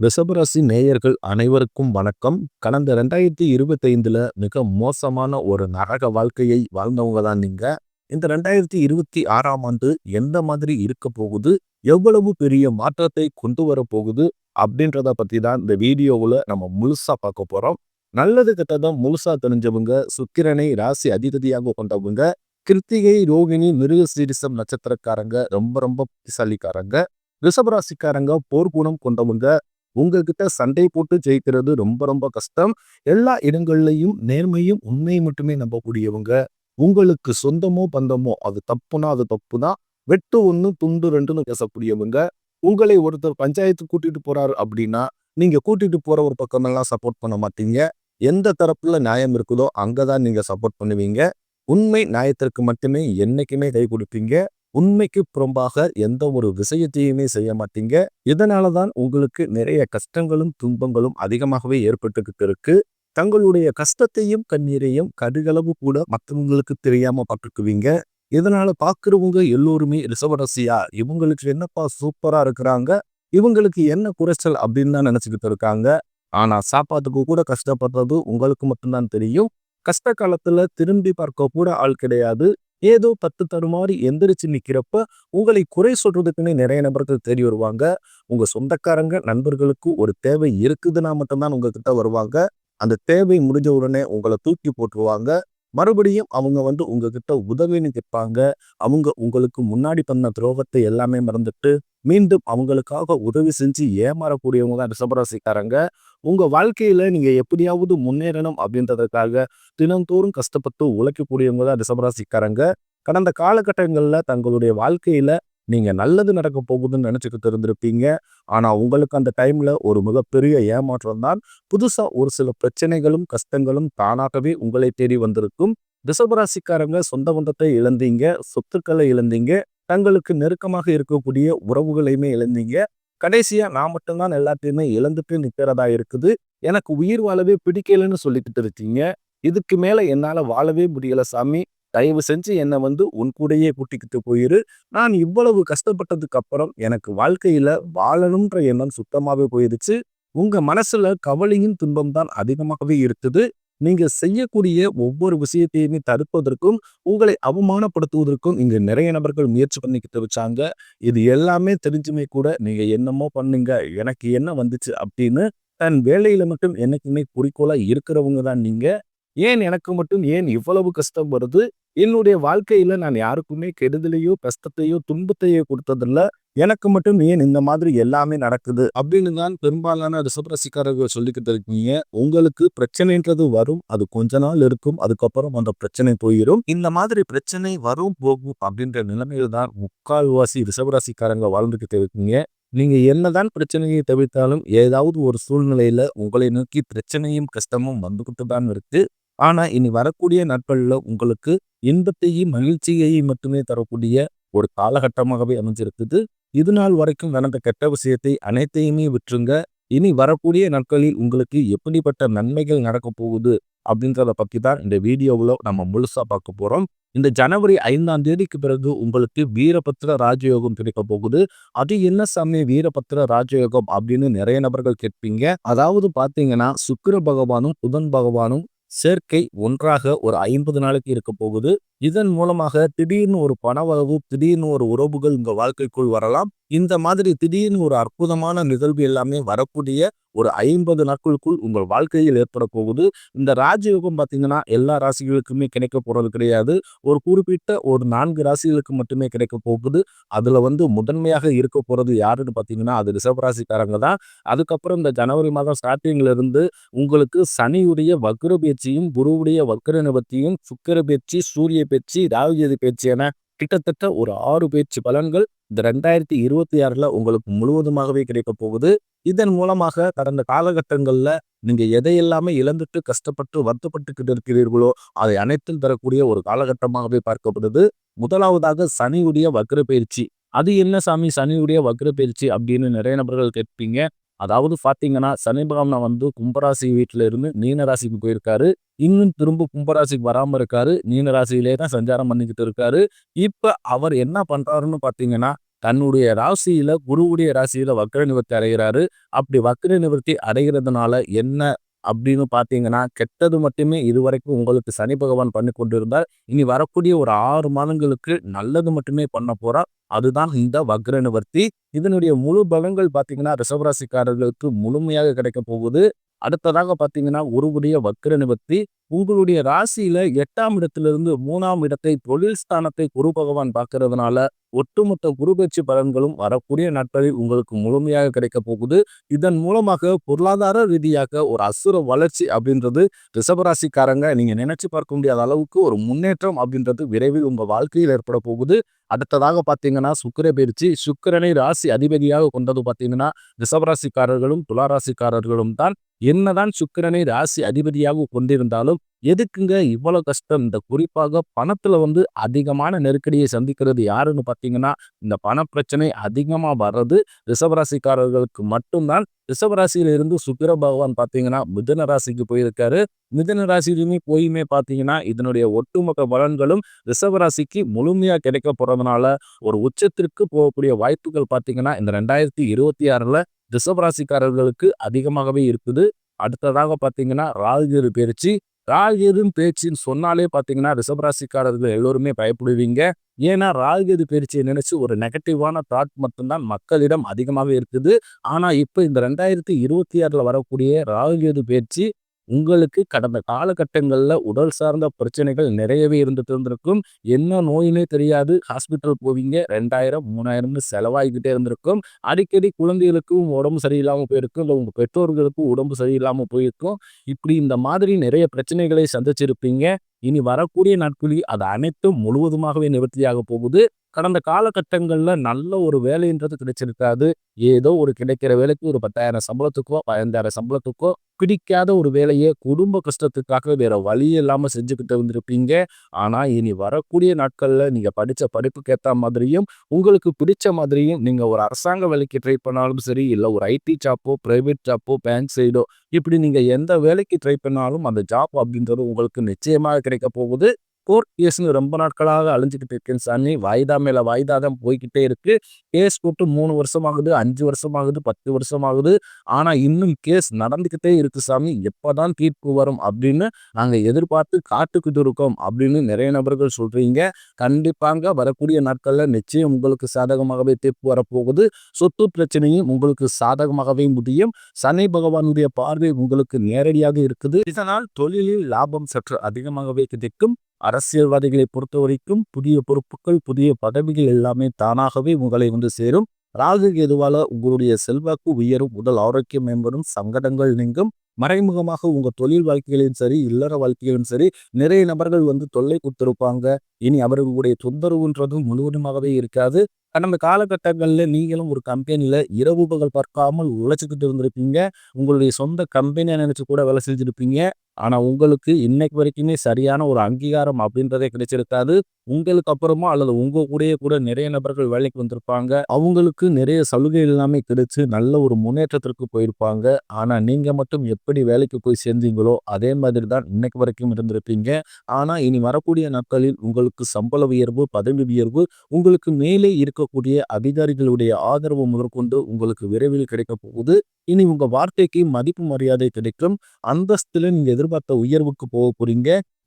ரிஷபராசி நேயர்கள் அனைவருக்கும் வணக்கம். கடந்த ரெண்டாயிரத்தி இருபத்தி மிக மோசமான ஒரு நரக வாழ்க்கையை வாழ்ந்தவங்க தான் நீங்கள் இந்த ரெண்டாயிரத்தி இருபத்தி ஆறாம் ஆண்டு எந்த மாதிரி இருக்க போகுது? எவ்வளவு பெரிய மாற்றத்தை கொண்டு வர போகுது? அப்படின்றத பற்றி தான் இந்த வீடியோவில் நம்ம முழுசாக பார்க்க போகிறோம் நல்லது கெட்டதும் முழுசா தெரிஞ்சவங்க சுக்கிரனை ராசி அதிபதியாக கொண்டவங்க கிருத்திகை ரோகிணி மிருக சீரிசம் நட்சத்திரக்காரங்க ரொம்ப ரொம்ப புத்திசாலிக்காரங்க ரிஷபராசிக்காரங்க போர்க்குணம் கொண்டவங்க உங்ககிட்ட சண்டை போட்டு ஜெயிக்கிறது ரொம்ப ரொம்ப கஷ்டம். எல்லா இடங்கள்லையும் நேர்மையும் உண்மையை மட்டுமே நம்பக்கூடியவங்க. உங்களுக்கு சொந்தமோ பந்தமோ அது தப்புனா அது தப்பு தான் வெட்டு ஒன்று துண்டு ரெண்டுன்னு பேசக்கூடியவங்க. உங்களை ஒருத்தர் பஞ்சாயத்து கூட்டிட்டு போறாரு அப்படின்னா நீங்க கூட்டிட்டு போற ஒரு பக்கமெல்லாம் சப்போர்ட் பண்ண மாட்டீங்க. எந்த தரப்புல நியாயம் இருக்குதோ அங்கதான் நீங்க சப்போர்ட் பண்ணுவீங்க. உண்மை நியாயத்திற்கு மட்டுமே என்னைக்குமே கை கொடுப்பீங்க. உண்மைக்கு புறம்பாக எந்த ஒரு விஷயத்தையுமே செய்ய மாட்டீங்க. இதனால தான் உங்களுக்கு நிறைய கஷ்டங்களும் துன்பங்களும் அதிகமாகவே ஏற்பட்டுக்கிட்டு இருக்கு தங்களுடைய கஷ்டத்தையும் கண்ணீரையும் கடுகளவு கூட மற்றவங்களுக்கு தெரியாம பார்த்துக்குவீங்க. இதனால பாக்குறவங்க எல்லோருமே ரிசவரசியா இவங்களுக்கு என்னப்பா சூப்பரா இருக்கிறாங்க? இவங்களுக்கு என்ன குறைச்சல் அப்படின்னு தான் நினைச்சுக்கிட்டு இருக்காங்க. ஆனா சாப்பாட்டுக்கு கூட கஷ்டப்படுறது உங்களுக்கு மட்டும்தான் தெரியும். கஷ்ட காலத்துல திரும்பி பார்க்க கூட ஆள் கிடையாது. ஏதோ பத்து தருமாறி எந்திரிச்சு நிற்கிறப்ப உங்களை குறை சொல்றதுக்குன்னு நிறைய நபர்கள் தேடி வருவாங்க. உங்க சொந்தக்காரங்க நண்பர்களுக்கு ஒரு தேவை இருக்குதுன்னா மட்டும்தான் உங்ககிட்ட வருவாங்க. அந்த தேவை முடிஞ்ச உடனே உங்களை தூக்கி போட்டுருவாங்க. மறுபடியும் அவங்க வந்து உங்ககிட்ட உதவின்னு கேட்பாங்க. அவங்க உங்களுக்கு முன்னாடி பண்ண துரோகத்தை எல்லாமே மறந்துட்டு மீண்டும் அவங்களுக்காக உதவி செஞ்சு ஏமாறக்கூடியவங்க தான் ரிஷபராசிக்காரங்க. உங்கள் வாழ்க்கையில் நீங்கள் எப்படியாவது முன்னேறணும் அப்படின்றதுக்காக தினந்தோறும் கஷ்டப்பட்டு உழைக்கக்கூடியவங்க தான் ரிஷபராசிக்காரங்க. கடந்த காலகட்டங்களில் தங்களுடைய வாழ்க்கையில் நீங்கள் நல்லது நடக்க போகுதுன்னு நினச்சிக்கிட்டு இருந்திருப்பீங்க. ஆனால் உங்களுக்கு அந்த டைமில் ஒரு மிகப்பெரிய ஏமாற்றம் தான். புதுசாக ஒரு சில பிரச்சனைகளும் கஷ்டங்களும் தானாகவே உங்களை தேடி வந்திருக்கும். ரிஷபராசிக்காரங்க சொந்த பந்தத்தை இழந்தீங்க சொத்துக்களை இழந்தீங்க தங்களுக்கு நெருக்கமாக இருக்கக்கூடிய உறவுகளையுமே இழந்தீங்க. கடைசியாக நான் மட்டும்தான் எல்லாத்தையுமே இழந்துட்டு நிற்கிறதா இருக்குது. எனக்கு உயிர் வாழவே பிடிக்கலன்னு சொல்லிக்கிட்டு இருக்கீங்க. இதுக்கு மேலே என்னால் வாழவே முடியலை சாமி. தயவு செஞ்சு என்னை வந்து உன் கூடையே கூட்டிக்கிட்டு போயிரு. நான் இவ்வளவு கஷ்டப்பட்டதுக்கு அப்புறம் எனக்கு வாழ்க்கையில் வாழணுன்ற எண்ணம் சுத்தமாகவே போயிடுச்சு. உங்கள் மனசில் கவலையும் துன்பம் தான் அதிகமாகவே இருக்குது. நீங்க செய்யக்கூடிய ஒவ்வொரு விஷயத்தையுமே தடுப்பதற்கும் உங்களை அவமானப்படுத்துவதற்கும் இங்க நிறைய நபர்கள் முயற்சி பண்ணிக்கிட்டு வச்சாங்க. இது எல்லாமே தெரிஞ்சுமே கூட நீங்க என்னமோ பண்ணுங்க எனக்கு என்ன வந்துச்சு அப்படின்னு தன் வேலையில மட்டும் என்னைக்குமே குறிக்கோளா இருக்கிறவங்க தான் நீங்க. ஏன் எனக்கு மட்டும் ஏன் இவ்வளவு கஷ்டம் வருது? என்னுடைய வாழ்க்கையில நான் யாருக்குமே கெடுதலையோ கஷ்டத்தையோ துன்பத்தையோ கொடுத்ததில்ல. எனக்கு மட்டும் ஏன் இந்த மாதிரி எல்லாமே நடக்குது? அப்படின்னு தான் பெரும்பாலான ரிசபரசிக்காரர்கள் சொல்லிக்கிட்டு இருக்கீங்க. உங்களுக்கு பிரச்சனைன்றது வரும் அது கொஞ்ச நாள் இருக்கும் அதுக்கப்புறம் அந்த பிரச்சனை போயிடும் இந்த மாதிரி பிரச்சனை வரும் போகும் அப்படின்ற நிலைமையில தான் முக்கால்வாசி ரிசபராசிக்காரங்க வாழ்ந்துகிட்டு இருக்கீங்க. நீங்க என்னதான் பிரச்சனையை தவிர்த்தாலும் ஏதாவது ஒரு சூழ்நிலையில உங்களை நோக்கி பிரச்சனையும் கஷ்டமும் வந்துகிட்டு தான் இருக்கு. ஆனா இனி வரக்கூடிய நாட்கள்ல உங்களுக்கு இன்பத்தையும் மகிழ்ச்சியையும் மட்டுமே தரக்கூடிய ஒரு காலகட்டமாகவே அமைஞ்சிருக்குது. இது நாள் வரைக்கும் நடந்த கெட்ட விஷயத்தை அனைத்தையுமே விட்டுருங்க. இனி வரக்கூடிய நாட்களில் உங்களுக்கு எப்படிப்பட்ட நன்மைகள் நடக்க போகுது அப்படின்றத பற்றி தான் இந்த வீடியோவில் நம்ம முழுசாக பார்க்க போகிறோம் இந்த ஜனவரி ஐந்தாம் தேதிக்கு பிறகு உங்களுக்கு வீரபத்திர ராஜயோகம் கிடைக்க போகுது. அது என்ன சாமி வீரபத்திர ராஜயோகம் அப்படின்னு நிறைய நபர்கள் கேட்பீங்க. அதாவது பார்த்தீங்கன்னா சுக்கர பகவானும் புதன் பகவானும் சேர்க்கை ஒன்றாக ஒரு ஐம்பது நாளைக்கு இருக்க போகுது. இதன் மூலமாக திடீர்னு ஒரு பணவரவு திடீர்னு ஒரு உறவுகள் உங்கள் வாழ்க்கைக்குள் வரலாம். இந்த மாதிரி திடீர்னு ஒரு அற்புதமான நிகழ்வு எல்லாமே வரக்கூடிய ஒரு ஐம்பது நாட்களுக்குள் உங்கள் வாழ்க்கையில் ஏற்பட போகுது. இந்த ராஜயோகம் பார்த்தீங்கன்னா எல்லா ராசிகளுக்குமே கிடைக்க போகிறது கிடையாது. ஒரு குறிப்பிட்ட ஒரு நான்கு ராசிகளுக்கு மட்டுமே கிடைக்க போகுது. அதில் வந்து முதன்மையாக இருக்க போகிறது யாருன்னு பார்த்தீங்கன்னா அது ரிஷபராசிக்காரங்க தான். அதுக்கப்புறம் இந்த ஜனவரி மாதம் ஸ்டார்டிங்கிலிருந்து உங்களுக்கு சனியுடைய வக்ர பேச்சியும் குருவுடைய வக்ர நிபத்தியும் சுக்கர பேச்சு சூரிய பேச்சு ராகுஜதி பேச்சு என கிட்டத்தட்ட ஒரு ஆறு பேச்சு பலன்கள் இந்த ரெண்டாயிரத்தி இருபத்தி ஆறுல உங்களுக்கு முழுவதுமாகவே கிடைக்க போகுது. இதன் மூலமாக கடந்த காலகட்டங்களில் நீங்க எதையெல்லாமே இழந்துட்டு கஷ்டப்பட்டு வருத்தப்பட்டுக்கிட்டு இருக்கிறீர்களோ அதை அனைத்தும் தரக்கூடிய ஒரு காலகட்டமாகவே பார்க்கப்படுது. முதலாவதாக சனியுடைய வக்ர பயிற்சி அது என்ன சாமி? சனியுடைய வக்ர பயிற்சி அப்படின்னு நிறைய நபர்கள் கேட்பீங்க. அதாவது பார்த்தீங்கன்னா சனி பகவான் வந்து கும்பராசி வீட்டில் இருந்து நீனராசிக்கு போயிருக்காரு. இன்னும் திரும்ப கும்பராசிக்கு வராமல் இருக்காரு. நீனராசியிலே தான் சஞ்சாரம் பண்ணிக்கிட்டு இருக்காரு. இப்போ அவர் என்ன பண்ணுறாருன்னு பார்த்தீங்கன்னா தன்னுடைய ராசியில் குருவுடைய ராசியில் வக்ர நிவர்த்தி அடைகிறாரு. அப்படி வக்ர நிவர்த்தி அடைகிறதுனால என்ன அப்படின்னு பார்த்தீங்கன்னா கெட்டது மட்டுமே இதுவரைக்கும் உங்களுக்கு சனி பகவான் பண்ணி கொண்டிருந்தார். இனி வரக்கூடிய ஒரு ஆறு மாதங்களுக்கு நல்லது மட்டுமே பண்ண போறார் அதுதான் இந்த வக்ர நிவர்த்தி. இதனுடைய முழு பலங்கள் பார்த்தீங்கன்னா ரிஷபராசிக்காரர்களுக்கு முழுமையாக கிடைக்க போகுது. அடுத்ததாக பார்த்தீங்கன்னா ஒருவருடைய வக்ர நிவர்த்தி. உங்களுடைய ராசியில எட்டாம் இடத்திலிருந்து மூணாம் இடத்தை தொழில் ஸ்தானத்தை குரு பகவான் பார்க்கறதுனால ஒட்டுமொத்த குருபட்சி பலன்களும் வரக்கூடிய நாட்களில் உங்களுக்கு முழுமையாக கிடைக்க போகுது. இதன் மூலமாக பொருளாதார ரீதியாக ஒரு அசுர வளர்ச்சி அப்படின்றது ரிசபராசிக்காரங்க நீங்க நினைச்சு பார்க்க முடியாத அளவுக்கு ஒரு முன்னேற்றம் அப்படின்றது விரைவில் உங்க வாழ்க்கையில் ஏற்பட போகுது. அடுத்ததாக பார்த்தீங்கன்னா சுக்கர பயிற்சி. சுக்கரனை ராசி அதிபதியாக கொண்டது பார்த்தீங்கன்னா ரிசபராசிக்காரர்களும் துளாராசிக்காரர்களும் தான். என்னதான் சுக்கிரனை ராசி அதிபதியாக கொண்டிருந்தாலும் எதுக்குங்க இவ்வளோ கஷ்டம்? இந்த குறிப்பாக பணத்தில் வந்து அதிகமான நெருக்கடியை சந்திக்கிறது யாருன்னு பார்த்தீங்கன்னா இந்த பணப்பிரச்சனை அதிகமாக வர்றது ரிஷபராசிக்காரர்களுக்கு மட்டும்தான். ரிஷபராசியிலிருந்து சுக்கிர பகவான் பார்த்தீங்கன்னா மிதன ராசிக்கு போயிருக்காரு. மிதன ராசியிலுமே போயுமே பார்த்தீங்கன்னா இதனுடைய ஒட்டுமொத்த பலன்களும் ரிஷபராசிக்கு முழுமையாக கிடைக்க போகிறதுனால ஒரு உச்சத்திற்கு போகக்கூடிய வாய்ப்புகள் பார்த்தீங்கன்னா இந்த ரெண்டாயிரத்தி இருபத்தி ஆறில் ரிஷபராசிக்காரர்களுக்கு அதிகமாகவே இருக்குது. அடுத்ததாக பார்த்தீங்கன்னா ராகுகேது பயிற்சி ராகுகேதுன்னு பேச்சுன்னு சொன்னாலே பார்த்தீங்கன்னா ரிஷபராசிக்காரர்கள் எல்லோருமே பயப்படுவீங்க. ஏன்னா ராகுகேது பேச்சியை நினைச்சு ஒரு நெகட்டிவான தாட் மட்டும்தான் மக்களிடம் அதிகமாக இருக்குது. ஆனா இப்போ இந்த ரெண்டாயிரத்தி இருபத்தி ஆறுல வரக்கூடிய ராகுகேது பேச்சு உங்களுக்கு கடந்த காலகட்டங்களில் உடல் சார்ந்த பிரச்சனைகள் நிறையவே இருந்துட்டு இருந்திருக்கும். என்ன நோயினே தெரியாது. ஹாஸ்பிட்டல் போவீங்க ரெண்டாயிரம் மூணாயிரம்னு செலவாகிக்கிட்டே இருந்திருக்கும். அடிக்கடி குழந்தைகளுக்கும் உடம்பு சரியில்லாமல் போயிருக்கும். இல்லை உங்கள் பெற்றோர்களுக்கும் உடம்பு சரியில்லாமல் போயிருக்கும். இப்படி இந்த மாதிரி நிறைய பிரச்சனைகளை சந்திச்சிருப்பீங்க. இனி வரக்கூடிய நாட்களில் அது அனைத்தும் முழுவதுமாகவே நிவர்த்தியாக போகுது. கடந்த காலகட்டங்களில் நல்ல ஒரு வேலைன்றது கிடைச்சிருக்காது. ஏதோ ஒரு கிடைக்கிற வேலைக்கு ஒரு பத்தாயிரம் சம்பளத்துக்கோ பதினஞ்சாயிரம் சம்பளத்துக்கோ பிடிக்காத ஒரு வேலையை குடும்ப கஷ்டத்துக்காக வேற வழி இல்லாமல் செஞ்சுக்கிட்டு வந்திருப்பீங்க. ஆனால் இனி வரக்கூடிய நாட்களில் நீங்கள் படித்த படிப்புக்கு ஏற்ற மாதிரியும் உங்களுக்கு பிடிச்ச மாதிரியும் நீங்கள் ஒரு அரசாங்க வேலைக்கு ட்ரை பண்ணாலும் சரி இல்லை ஒரு ஐடி ஜாப்போ ப்ரைவேட் ஜாப்போ பேங்க் சைடோ இப்படி நீங்கள் எந்த வேலைக்கு ட்ரை பண்ணாலும் அந்த ஜாப் அப்படின்றது உங்களுக்கு நிச்சயமாக கிடைக்க போகுது. கோர்ட் கேஸ்னு ரொம்ப நாட்களாக அழிஞ்சிக்கிட்டு இருக்கேன் சாமி. வாய்தா மேலே வாய்தா தான் போய்கிட்டே இருக்கு. கேஸ் போட்டு மூணு வருஷம் ஆகுது அஞ்சு வருஷம் ஆகுது பத்து வருஷம் ஆகுது ஆனால் இன்னும் கேஸ் நடந்துக்கிட்டே இருக்கு சாமி. எப்போதான் தீர்ப்பு வரும் அப்படின்னு நாங்கள் எதிர்பார்த்து காத்துக்கிட்டு இருக்கோம் அப்படின்னு நிறைய நபர்கள் சொல்றீங்க. கண்டிப்பாங்க வரக்கூடிய நாட்களில் நிச்சயம் உங்களுக்கு சாதகமாகவே தீர்ப்பு வரப்போகுது. சொத்து பிரச்சனையும் உங்களுக்கு சாதகமாகவே முடியும். சனி பகவானுடைய பார்வை உங்களுக்கு நேரடியாக இருக்குது. இதனால் தொழிலில் லாபம் சற்று அதிகமாகவே கிடைக்கும். அரசியல்வாதிகளை பொறுத்த வரைக்கும் புதிய பொறுப்புகள் புதிய பதவிகள் எல்லாமே தானாகவே உங்களை வந்து சேரும். ராகு எதுவால உங்களுடைய செல்வாக்கு உயரும் உடல் ஆரோக்கியம் மேம்படும் சங்கடங்கள் நீங்கும். மறைமுகமாக உங்க தொழில் வாழ்க்கையிலும் சரி இல்லற வாழ்க்கையிலும் சரி நிறைய நபர்கள் வந்து தொல்லை கொடுத்திருப்பாங்க. இனி அவர்களுடைய தொந்தரவுன்றதும் முழுவதுமாகவே இருக்காது. கடந்த காலகட்டங்களில் நீங்களும் ஒரு கம்பெனியில் இரவு பகல் பார்க்காமல் உழைச்சிக்கிட்டு இருந்திருப்பீங்க. உங்களுடைய சொந்த கம்பெனியை நினச்சி கூட வேலை செஞ்சுருப்பீங்க. ஆனால் உங்களுக்கு இன்னைக்கு வரைக்குமே சரியான ஒரு அங்கீகாரம் அப்படின்றதே கிடைச்சிருக்காது. உங்களுக்கு அப்புறமா அல்லது உங்க கூடயே கூட நிறைய நபர்கள் வேலைக்கு வந்திருப்பாங்க. அவங்களுக்கு நிறைய சலுகை எல்லாமே கிடைச்சு நல்ல ஒரு முன்னேற்றத்திற்கு போயிருப்பாங்க. ஆனால் நீங்கள் மட்டும் எப்படி வேலைக்கு போய் சேர்ந்தீங்களோ அதே மாதிரி தான் இன்னைக்கு வரைக்கும் இருந்திருப்பீங்க. ஆனால் இனி வரக்கூடிய நாட்களில் உங்களுக்கு சம்பள உயர்வு பதவி உயர்வு உங்களுக்கு மேலே இருக்கக்கூடிய அதிகாரிகளுடைய ஆதரவு முதற்கொண்டு உங்களுக்கு விரைவில் கிடைக்க போகுது. இனி உங்கள் வார்த்தைக்கு மதிப்பு மரியாதை கிடைக்கும். அந்தஸ்தில் நீங்கள் எதிர்பார்த்த உயர்வுக்கு போக போகிறீங்க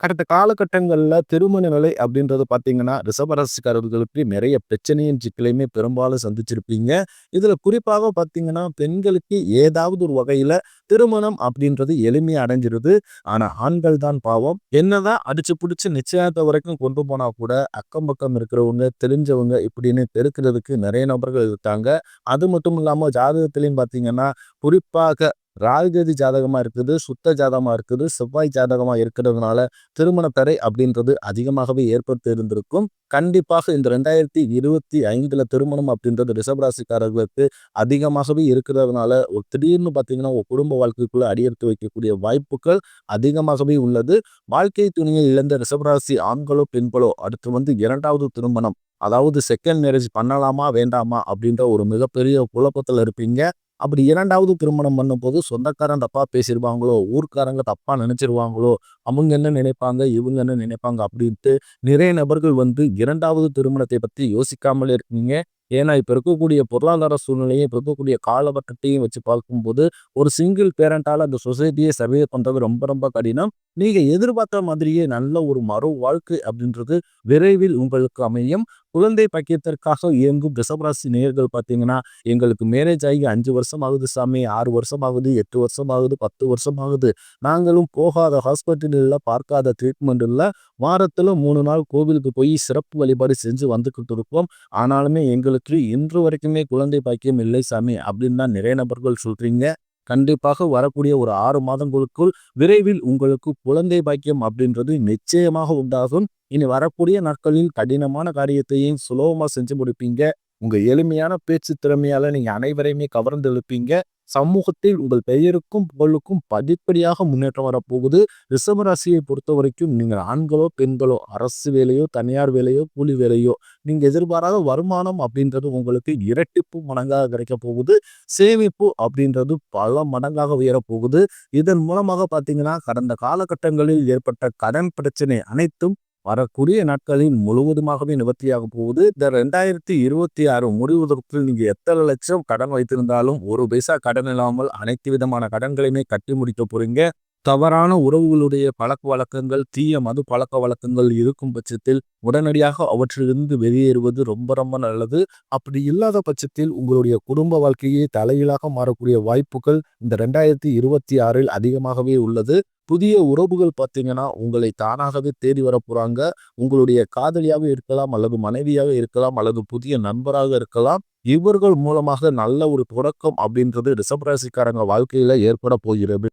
கடந்த காலகட்டங்களில் திருமண நிலை அப்படின்றது பார்த்தீங்கன்னா ரிசபராசிக்காரர்களுக்கு நிறைய பிரச்சனையும் சிக்கலையுமே பெரும்பாலும் சந்திச்சிருப்பீங்க. இதில் குறிப்பாக பார்த்தீங்கன்னா பெண்களுக்கு ஏதாவது ஒரு வகையில் திருமணம் அப்படின்றது எளிமையாக அடைஞ்சிருது. ஆனால் ஆண்கள் தான் பாவம். என்னதான் அடிச்சு பிடிச்சி நிச்சயத்தை வரைக்கும் கொண்டு போனால் கூட அக்கம் பக்கம் இருக்கிறவங்க தெரிஞ்சவங்க இப்படின்னு பெருக்கிறதுக்கு நிறைய நபர்கள் இருக்காங்க. அது மட்டும் இல்லாமல் ஜாதகத்திலையும் பார்த்தீங்கன்னா குறிப்பாக ராகுகதி ஜாதகமாக இருக்குது சுத்த ஜாதகமாக இருக்குது செவ்வாய் ஜாதகமாக இருக்கிறதுனால திருமண தடை அப்படின்றது அதிகமாகவே ஏற்பட்டு இருந்திருக்கும். கண்டிப்பாக இந்த ரெண்டாயிரத்தி இருபத்தி ஐந்துல திருமணம் அப்படின்றது ரிஷபராசிக்காரர்களுக்கு அதிகமாகவே இருக்கிறதுனால ஒரு திடீர்னு பார்த்தீங்கன்னா ஒரு குடும்ப வாழ்க்கைக்குள்ள அடியெடுத்து வைக்கக்கூடிய வாய்ப்புகள் அதிகமாகவே உள்ளது. வாழ்க்கை துணியை இழந்த ரிஷபராசி ஆண்களோ பெண்களோ அடுத்து வந்து இரண்டாவது திருமணம் அதாவது செகண்ட் மேரேஜ் பண்ணலாமா வேண்டாமா அப்படின்ற ஒரு மிகப்பெரிய குழப்பத்தில் இருப்பீங்க. அப்படி இரண்டாவது திருமணம் பண்ணும்போது சொந்தக்காரன் தப்பாக பேசிடுவாங்களோ ஊர்க்காரங்க தப்பாக நினச்சிருவாங்களோ அவங்க என்ன நினைப்பாங்க இவங்க என்ன நினைப்பாங்க அப்படின்ட்டு நிறைய நபர்கள் வந்து இரண்டாவது திருமணத்தை பற்றி யோசிக்காமலே இருக்கீங்க. ஏன்னா இப்போ இருக்கக்கூடிய பொருளாதார சூழ்நிலையும் இப்போ இருக்கக்கூடிய காலகட்டத்தையும் வச்சு பார்க்கும்போது ஒரு சிங்கிள் பேரண்டால் அந்த சொசைட்டியை சர்வே பண்ணுறது ரொம்ப ரொம்ப கடினம். நீங்கள் எதிர்பார்த்த மாதிரியே நல்ல ஒரு மறு வாழ்க்கை அப்படின்றது விரைவில் உங்களுக்கு அமையும். குழந்தை பக்கியத்திற்காக இயங்கும் ரிஷபராசி நேர்கள் பார்த்தீங்கன்னா எங்களுக்கு மேரேஜ் ஆகி அஞ்சு வருஷம் ஆகுது சாமி ஆறு வருஷம் ஆகுது எட்டு வருஷம் ஆகுது பத்து வருஷம் ஆகுது நாங்களும் போகாத ஹாஸ்பிட்டலில் பார்க்காத ட்ரீட்மெண்ட் இல்லை வாரத்தில் மூணு நாள் கோவிலுக்கு போய் சிறப்பு வழிபாடு செஞ்சு வந்துக்கிட்டு இருப்போம் ஆனாலுமே எங்களுக்கு இன்று வரைக்குமே குழந்தை பாக்கியம் இல்லை சாமி அப்படின்னு தான் நிறைய நபர்கள் சொல்கிறீங்க கண்டிப்பாக வரக்கூடிய ஒரு ஆறு மாதங்களுக்குள் விரைவில் உங்களுக்கு குழந்தை பாக்கியம் அப்படின்றது நிச்சயமாக உண்டாகும். இனி வரக்கூடிய நாட்களில் கடினமான காரியத்தையும் சுலபமாக செஞ்சு முடிப்பீங்க. உங்கள் எளிமையான பேச்சு திறமையால் நீங்கள் அனைவரையுமே கவர்ந்து எழுப்பீங்க. சமூகத்தில் உங்கள் பெயருக்கும் புகழுக்கும் படிப்படியாக முன்னேற்றம் வரப்போகுது. ரிஷபராசியை பொறுத்த வரைக்கும் நீங்கள் ஆண்களோ பெண்களோ அரசு வேலையோ தனியார் வேலையோ கூலி வேலையோ நீங்கள் எதிர்பாராத வருமானம் அப்படின்றது உங்களுக்கு இரட்டிப்பு மடங்காக கிடைக்க போகுது. சேமிப்பு அப்படின்றது பல மடங்காக உயரப்போகுது இதன் மூலமாக பார்த்தீங்கன்னா கடந்த காலகட்டங்களில் ஏற்பட்ட கடன் பிரச்சனை அனைத்தும் வரக்கூடிய நாட்களில் முழுவதுமாகவே நிவர்த்தியாக போகுது. இந்த ரெண்டாயிரத்தி இருபத்தி ஆறு முடிவதற்குள் நீங்கள் எத்தனை லட்சம் கடன் வைத்திருந்தாலும் ஒரு பைசா கடன் இல்லாமல் அனைத்து விதமான கடன்களையுமே கட்டி முடிக்க போறீங்க. தவறான உறவுகளுடைய பழக்க வழக்கங்கள் தீய மது பழக்க வழக்கங்கள் இருக்கும் பட்சத்தில் உடனடியாக அவற்றிலிருந்து வெளியேறுவது ரொம்ப ரொம்ப நல்லது. அப்படி இல்லாத பட்சத்தில் உங்களுடைய குடும்ப வாழ்க்கையே தலையிலாக மாறக்கூடிய வாய்ப்புகள் இந்த ரெண்டாயிரத்தி இருபத்தி ஆறில் அதிகமாகவே உள்ளது. புதிய உறவுகள் பார்த்தீங்கன்னா உங்களை தானாகவே தேடி வர போறாங்க. உங்களுடைய காதலியாக இருக்கலாம் அல்லது மனைவியாக இருக்கலாம் அல்லது புதிய நண்பராக இருக்கலாம். இவர்கள் மூலமாக நல்ல ஒரு தொடக்கம் அப்படின்றது ரிஷபராசிக்காரங்க வாழ்க்கையில ஏற்பட போகிறது.